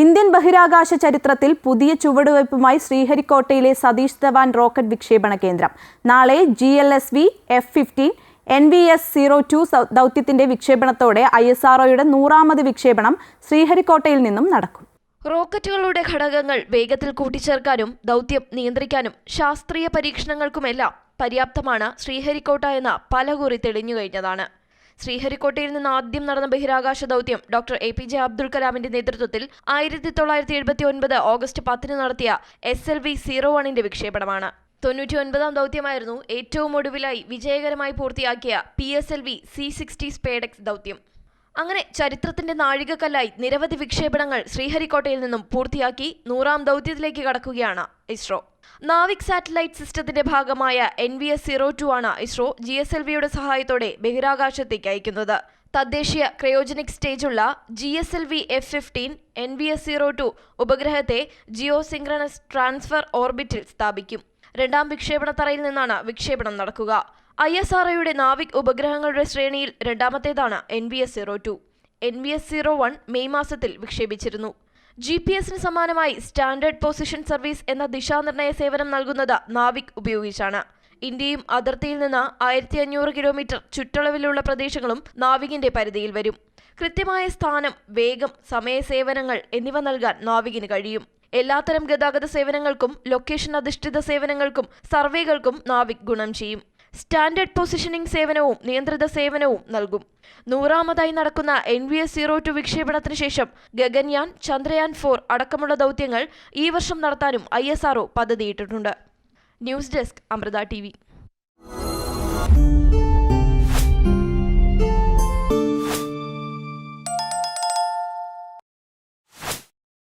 Indian ബഹിരാകാശ ചരിത്രത്തിൽ പുതിയ ചുവടുവയ്പുമായി ശ്രീഹരിക്കോട്ടയിലെ സതീഷ് ധവാൻ റോക്കറ്റ് വിക്ഷേപണ കേന്ദ്രം. നാളെ G L S V F fifteen N V S zero two ദൗത്യത്തിന്റെ വിക്ഷേപണത്തോടെ ഐ എസ് ആർഒയുടെ നൂറാമത് വിക്ഷേപണം ശ്രീഹരിക്കോട്ടയിൽ നിന്നും നടക്കും. റോക്കറ്റുകളുടെ ഘടകങ്ങൾ വേഗത്തിൽ കൂട്ടിച്ചേർക്കാനും ദൗത്യം നിയന്ത്രിക്കാനും ശാസ്ത്രീയ പരീക്ഷണങ്ങൾക്കുമെല്ലാം പര്യാപ്തമാണ് ശ്രീഹരിക്കോട്ട എന്ന പലകുറി തെളിഞ്ഞു കഴിഞ്ഞതാണ്. ശ്രീഹരിക്കോട്ടയിൽ നിന്ന് ആദ്യം നടന്ന ബഹിരാകാശ ദൗത്യം doctor A P J Abdul കലാമിന്റെ നേതൃത്വത്തിൽ ആയിരത്തി തൊള്ളായിരത്തി എഴുപത്തി ഒൻപത് ഓഗസ്റ്റ് പത്തിന് നടത്തിയ എസ് എൽ വി സീറോ വണ്ണിന്റെ വിക്ഷേപണമാണ്. തൊണ്ണൂറ്റി ഒൻപതാം ദൗത്യമായിരുന്നു ഏറ്റവും ഒടുവിലായി വിജയകരമായി പൂർത്തിയാക്കിയ P S L V C sixty SpaDeX ദൗത്യം. അങ്ങനെ ചരിത്രത്തിന്റെ നാഴികക്കല്ലായി നിരവധി വിക്ഷേപണങ്ങൾ ശ്രീഹരിക്കോട്ടയിൽ നിന്നും പൂർത്തിയാക്കി നൂറാം ദൗത്യത്തിലേക്ക് കടക്കുകയാണ് ഇസ്രോ. നാവിക് സാറ്റലൈറ്റ് സിസ്റ്റത്തിന്റെ ഭാഗമായ N V S zero two ആണ് ഇസ്രോ ജി എസ് എൽ വിയുടെ സഹായത്തോടെ ബഹിരാകാശത്തേക്ക് അയക്കുന്നത്. തദ്ദേശീയ cryogenic സ്റ്റേജുള്ള G S L V F fifteen N V S zero two ഉപഗ്രഹത്തെ geosynchronous transfer ഓർബിറ്റിൽ സ്ഥാപിക്കും. രണ്ടാം വിക്ഷേപണ തറയിൽ നിന്നാണ് വിക്ഷേപണം നടക്കുക. ഐ എസ് ആർ ഒയുടെ നാവിക് ഉപഗ്രഹങ്ങളുടെ ശ്രേണിയിൽ രണ്ടാമത്തേതാണ് N V S zero two N V S zero one May മാസത്തിൽ വിക്ഷേപിച്ചിരുന്നു. ജി പി എസിന് സമാനമായി സ്റ്റാൻഡേർഡ് പൊസിഷൻ സർവീസ് എന്ന ദിശാനിർണയ സേവനം നൽകുന്നത് നാവിക് ഉപയോഗിച്ചാണ്. ഇന്ത്യയും അതിർത്തിയിൽ നിന്ന് ആയിരത്തി അഞ്ഞൂറ് കിലോമീറ്റർ ചുറ്റളവിലുള്ള പ്രദേശങ്ങളും നാവികിന്റെ പരിധിയിൽ വരും. കൃത്യമായ സ്ഥാനം വേഗം സമയ സേവനങ്ങൾ എന്നിവ നൽകാൻ നാവികിന് കഴിയും. എല്ലാത്തരം ഗതാഗത സേവനങ്ങൾക്കും ലൊക്കേഷൻ അധിഷ്ഠിത സേവനങ്ങൾക്കും സർവേകൾക്കും നാവിക് ഗുണം ചെയ്യും. സ്റ്റാൻഡേർഡ് പൊസിഷനിംഗ് സേവനവും നിയന്ത്രിത സേവനവും നൽകും. നൂറാമതായി നടക്കുന്ന N V S zero two വിക്ഷേപണത്തിന് ശേഷം ഗഗൻയാൻ ചന്ദ്രയാൻ ഫോർ അടക്കമുള്ള ദൗത്യങ്ങൾ ഈ വർഷം നടത്താനും I S RO പദ്ധതിയിട്ടിട്ടുണ്ട്. News desk Amrita T